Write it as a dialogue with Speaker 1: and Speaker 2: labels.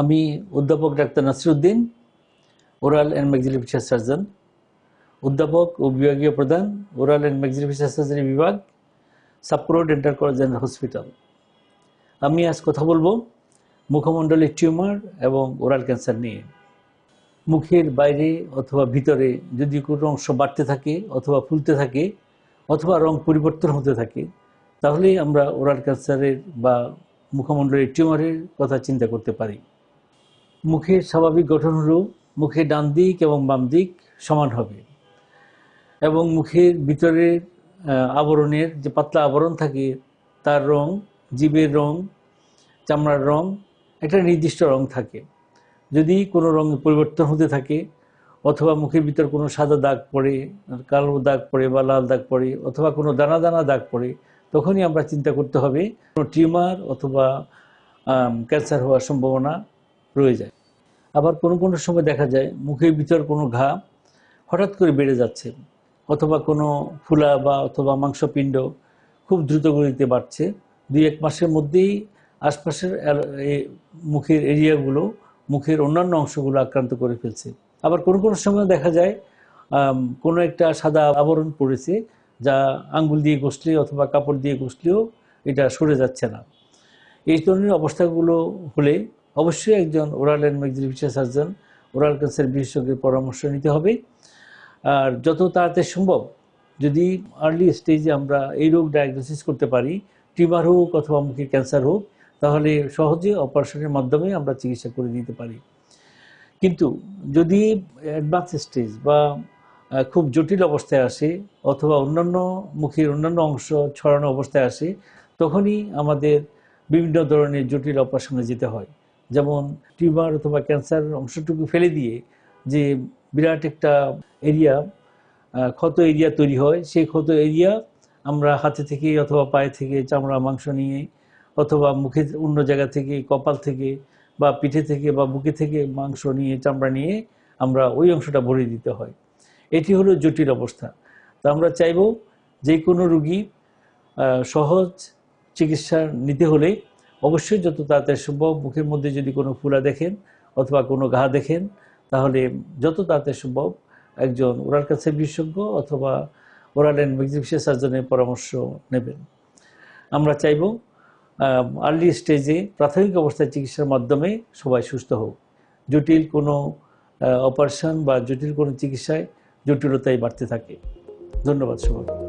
Speaker 1: আমি অধ্যাপক doctor Nasiruddin, oral and maxillofacial surgeon, অধ্যাপক ও বিভাগীয় প্রধান, ওরাল অ্যান্ড ম্যাক্সিলোফেশিয়াল সার্জারি বিভাগ Sapporo dental college and hospital. আমি আজ কথা বলব মুখমণ্ডলের টিউমার এবং ওরাল ক্যান্সার নিয়ে। মুখের বাইরে অথবা ভিতরে যদি কোনো অংশ বাড়তে থাকে অথবা ফুলতে থাকে অথবা রং পরিবর্তন হতে থাকে, তাহলেই আমরা ওরাল ক্যান্সারের বা মুখমণ্ডলের টিউমারের কথা চিন্তা করতে পারি। মুখের স্বাভাবিক গঠন হলো মুখের ডান দিক এবং বাম দিক সমান হবে। এবং মুখের ভিতরের আবরণের যে পাতলা আবরণ থাকে, তার রং, জীবের রং, চামড়ার রং, একটা নির্দিষ্ট রং থাকে। যদি কোনো রঙে পরিবর্তন হতে থাকে, অথবা মুখের ভিতর কোনো সাদা দাগ পড়ে, কালো দাগ পড়ে বা লাল দাগ পড়ে, অথবা কোনো দানা দানা দাগ পড়ে, তখনই আমরা চিন্তা করতে হবে কোনো টিউমার অথবা ক্যান্সার হওয়ার সম্ভাবনা রয়ে যায়। আবার কোনো কোনো সময় দেখা যায় মুখের ভিতর কোনো ঘা হঠাৎ করে বেড়ে যাচ্ছে, অথবা কোনো ফুলা বা অথবা মাংসপিণ্ড খুব দ্রুত গতিতে বাড়ছে। দুই এক মাসের মধ্যেই আশপাশের মুখের এরিয়াগুলো মুখের অন্যান্য অংশগুলো আক্রান্ত করে ফেলছে। আবার কোনো কোনো সময় দেখা যায় কোনো একটা সাদা আবরণ পড়েছে যা আঙ্গুল দিয়ে ঘষলে অথবা কাপড় দিয়ে ঘষলেও এটা সরে যাচ্ছে না। এই ধরনের অবস্থাগুলো হলে অবশ্যই একজন oral and maxillofacial surgeon oral cancer বিশেষজ্ঞের পরামর্শ নিতে হবে। আর যত তাড়াতাড়ি সম্ভব, যদি আর্লি স্টেজে আমরা এই রোগ ডায়াগনোসিস করতে পারি টিউমার হোক অথবা মুখের ক্যান্সার হোক, তাহলে সহজে অপারেশনের মাধ্যমে আমরা চিকিৎসা করে দিতে পারি। কিন্তু যদি অ্যাডভান্স স্টেজ বা খুব জটিল অবস্থায় আসে অথবা অন্যান্য মুখের অন্যান্য অংশ ছড়ানো অবস্থায় আসে, তখনই আমাদের বিভিন্ন ধরনের জটিল অপারেশনে যেতে হয়। যেমন টিউমার অথবা ক্যান্সার অংশটুকু ফেলে দিয়ে যে বিরাট একটা এরিয়া ক্ষত এরিয়া তৈরি হয়, সেই ক্ষত এরিয়া আমরা হাতে থেকে অথবা পায়ে থেকে চামড়া, মাংস নিয়ে অথবা মুখে অন্য জায়গা থেকে, কপাল থেকে বা পিঠে থেকে বা বুকে থেকে মাংস নিয়ে, চামড়া নিয়ে আমরা ওই অংশটা ভরিয়ে দিতে হয়। এটি হলো জটিল অবস্থা। তা আমরা চাইব যে কোনো রুগী সহজ চিকিৎসা নিতে হলে অবশ্যই যত তাড়াতাড়ি সম্ভব মুখের মধ্যে যদি কোনো ফুলা দেখেন অথবা কোনো ঘা দেখেন, তাহলে যত তাড়াতাড়ি সম্ভব একজন ওরাল ক্যান্সার বিশেষজ্ঞ অথবা ওরাল অ্যান্ড ম্যাক্সিফিশিয়াল সার্জনের পরামর্শ নেবেন। আমরা চাইব আর্লি স্টেজে প্রাথমিক অবস্থায় চিকিৎসার মাধ্যমে সবাই সুস্থ হোক। জটিল কোনো অপারেশন বা জটিল কোনো চিকিৎসায় জটিলতাই বাড়তে থাকে। ধন্যবাদ সবাই